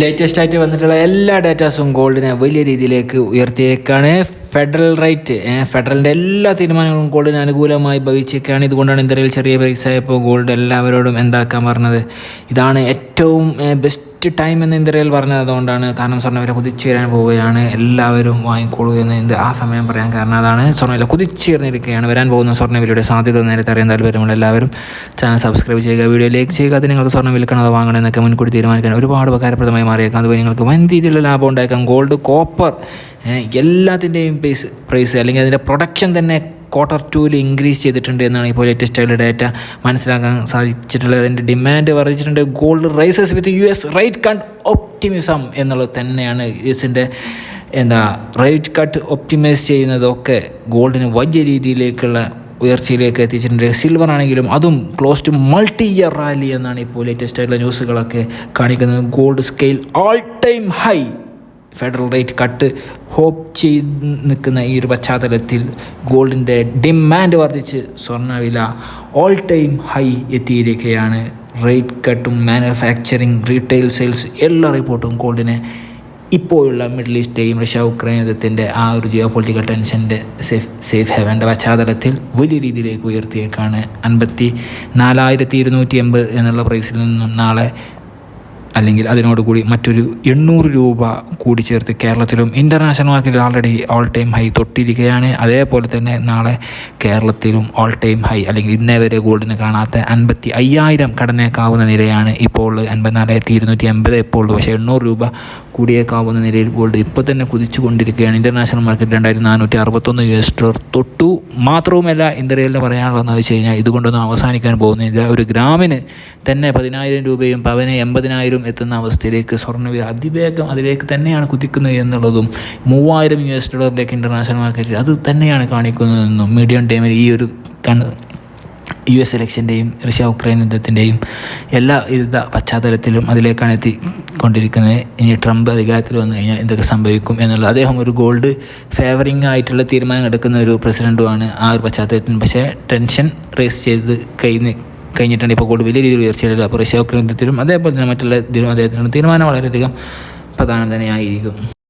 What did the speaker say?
Latest ആയിട്ട് വന്നിട്ടുള്ള എല്ലാ ഡാറ്റാസും ഗോൾഡിനെ വലിയ രീതിയിലേക്ക് ഉയർത്തിയേക്കാണ്. ഫെഡറൽ റേറ്റ് ഫെഡറലിന്റെ എല്ലാ തീരുമാനങ്ങളും ഗോൾഡിന് അനുകൂലമായി ഭവിച്ചേക്കാണ്. ഇതുകൊണ്ടാണ് ഇന്ത്യയിൽ ചെറിയ പൈസ ആയപ്പോൾ ഗോൾഡ് എല്ലാവരോടും എന്താക്കാൻ പറഞ്ഞത്? ഇതാണ് ഏറ്റവും ബെസ്റ്റ് ടൈം എന്ന് ഇന്ത്യയിൽ പറഞ്ഞത് അതുകൊണ്ടാണ് കാരണം സ്വർണവില കുതിച്ചുയരാൻ പോവുകയാണ്. എല്ലാവരും വാങ്ങിക്കോളൂ എന്ന് ഇന്ത്യ ആ സമയം പറയാൻ കാരണം അതാണ്. സ്വർണവില കുതിച്ചുയർന്നിരിക്കുകയാണ് വരാൻ പോകുന്ന സ്വർണവിലയുടെ സാധ്യത നേരത്തെ അറിയാൻ താല്പര്യമുള്ള എല്ലാവരും ചാനൽ സബ്സ്ക്രൈബ് ചെയ്യുക വീഡിയോ ലൈക്ക് ചെയ്യുക. അത് നിങ്ങൾക്ക് സ്വർണം വിൽക്കണം അത് വാങ്ങണം എന്നൊക്കെ മുൻകൂട്ടി തീരുമാനിക്കാൻ ഒരുപാട് ഉപകാരപ്രദമായി മാറിയേക്കാം. അതുപോലെ നിങ്ങൾക്ക് വൻ രീതിയിലുള്ള ലാഭം ഉണ്ടായേക്കാം. ഗോൾഡ് കോപ്പർ എല്ലാത്തിന്റെയും പ്രൈസ് പ്രൈസ് അല്ലെങ്കിൽ അതിന്റെ പ്രൊഡക്ഷൻ തന്നെ ക്വാർട്ടർ ടൂവിൽ ഇൻക്രീസ് ചെയ്തിട്ടുണ്ട് എന്നാണ് ഇപ്പോൾ ലേറ്റസ്റ്റ് ആയിട്ടുള്ള ഡാറ്റ മനസ്സിലാക്കാൻ സാധിച്ചിട്ടുള്ളത്. അതിന്റെ ഡിമാൻഡ് വർദ്ധിച്ചിട്ടുണ്ട്. Gold rises with U S rate cut optimism എന്നുള്ളത് തന്നെയാണ് യു എസിന്റെ എന്താ റേറ്റ് കട്ട് ഒപ്റ്റിമൈസ് ചെയ്യുന്നതൊക്കെ ഗോൾഡിന് വലിയ രീതിയിലേക്കുള്ള ഉയർച്ചയിലേക്ക് എത്തിച്ചിട്ടുണ്ട്. സിൽവർ ആണെങ്കിലും അതും close to multi year rally എന്നാണ് ഇപ്പോൾ ലേറ്റസ്റ്റ് ആയിട്ടുള്ള ന്യൂസുകളൊക്കെ കാണിക്കുന്നത്. Gold scale all time high federal rate cut hope ചെയ്ത് നിൽക്കുന്ന ഈ ഒരു പശ്ചാത്തലത്തിൽ ഗോൾഡിന്റെ ഡിമാൻഡ് വർദ്ധിച്ച് സ്വർണവില ഓൾ ടൈം ഹൈ എത്തിയിരിക്കുകയാണ്. റേറ്റ് കട്ടും മാനുഫാക്ചറിങ് റീറ്റെയിൽ സെയിൽസ് എല്ലാ റിപ്പോർട്ടും ഗോൾഡിനെ ഇപ്പോഴുള്ള മിഡിൽ ഈസ്റ്റേയും റഷ്യ ഉക്രൈൻ യുദ്ധത്തിന്റെ ആ ഒരു ജിയോ പൊളിറ്റിക്കൽ ടെൻഷന്റെ സേഫ് സേഫ് ഹെവന്റെ പശ്ചാത്തലത്തിൽ വലിയ രീതിയിലേക്ക് ഉയർത്തിയേക്കാണ്. അൻപത്തി നാലായിരത്തി ഇരുന്നൂറ്റി എൺപത് എന്നുള്ള പ്രൈസിൽ നിന്നും നാളെ അല്ലെങ്കിൽ അതിനോട് കൂടി മറ്റൊരു എണ്ണൂറ് രൂപ കൂടി ചേർത്ത് കേരളത്തിലും ഇന്റർനാഷണൽ മാർക്കറ്റിൽ ആൾറെഡി ഓൾ ടൈം ഹൈ തൊട്ടിരിക്കുകയാണ്. അതേപോലെ തന്നെ നാളെ കേരളത്തിലും ഓൾ ടൈം ഹൈ അല്ലെങ്കിൽ ഇന്നേ വരെ ഗോൾഡിന് കാണാത്ത അൻപത്തി അയ്യായിരം കടന്നേക്കാവുന്ന നിരയാണ് ഇപ്പോൾ അൻപത്തിനാലായിരത്തി ഇരുന്നൂറ്റി അൻപത് ഇപ്പോൾ പക്ഷേ എണ്ണൂറ് രൂപ കൂടിയേക്കാവുന്ന നിലയിൽ ഗോൾഡ് ഇപ്പോൾ തന്നെ കുതിച്ചു കൊണ്ടിരിക്കുകയാണ് ഇന്റർനാഷണൽ മാർക്കറ്റ് രണ്ടായിരത്തി നാനൂറ്റി അറുപത്തൊന്ന് യു എസ് ഡോളർ തൊട്ടു. മാത്രവുമല്ല ഇന്ത്യയിൽ പറയാനുള്ളതെന്ന് വെച്ച് കഴിഞ്ഞാൽ ഇതുകൊണ്ടൊന്നും അവസാനിക്കാൻ പോകുന്നില്ല. ഒരു ഗ്രാമിന് തന്നെ പതിനായിരം രൂപയും പവന് എൺപതിനായിരം എത്തുന്ന അവസ്ഥയിലേക്ക് സ്വർണവില അതിവേഗം അതിലേക്ക് തന്നെയാണ് കുതിക്കുന്നത് എന്നുള്ളതും മൂവായിരം യു എസ് ഡോളറിലേക്ക് ഇന്റർനാഷണൽ മാർക്കറ്റിൽ അത് തന്നെയാണ് കാണിക്കുന്നതെന്നും മീഡിയം ടൈമിൽ ഈ ഒരു കണ് യു എസ് ഇലക്ഷന്റെയും റഷ്യ ഉക്രൈൻ യുദ്ധത്തിന്റെയും എല്ലാ വിധ പശ്ചാത്തലത്തിലും അതിലേക്കാണ് എത്തിക്കൊണ്ടിരിക്കുന്നത്. ഇനി ട്രംപ് അധികാരത്തിൽ വന്നു കഴിഞ്ഞാൽ എന്തൊക്കെ സംഭവിക്കും എന്നുള്ള അദ്ദേഹം ഒരു ഗോൾഡ് ഫേവറിംഗ് ആയിട്ടുള്ള തീരുമാനം എടുക്കുന്ന ഒരു പ്രസിഡന്റുമാണ് ആ ഒരു പശ്ചാത്തലത്തിൽ. പക്ഷേ ടെൻഷൻ റേസ് ചെയ്ത് കഴിഞ്ഞ് കഴിഞ്ഞിട്ടുണ്ട് ഇപ്പോൾ കൂടുതൽ വലിയ രീതിയിൽ ഉയർച്ചയില്ല അപ്പോൾ റഷ്യ ഗ്രന്ഥത്തിലും അതേപോലെ തന്നെ മറ്റുള്ള ഇതിലും അദ്ദേഹത്തിനുള്ള തീരുമാനം വളരെയധികം പ്രധാനം തന്നെയായിരിക്കും.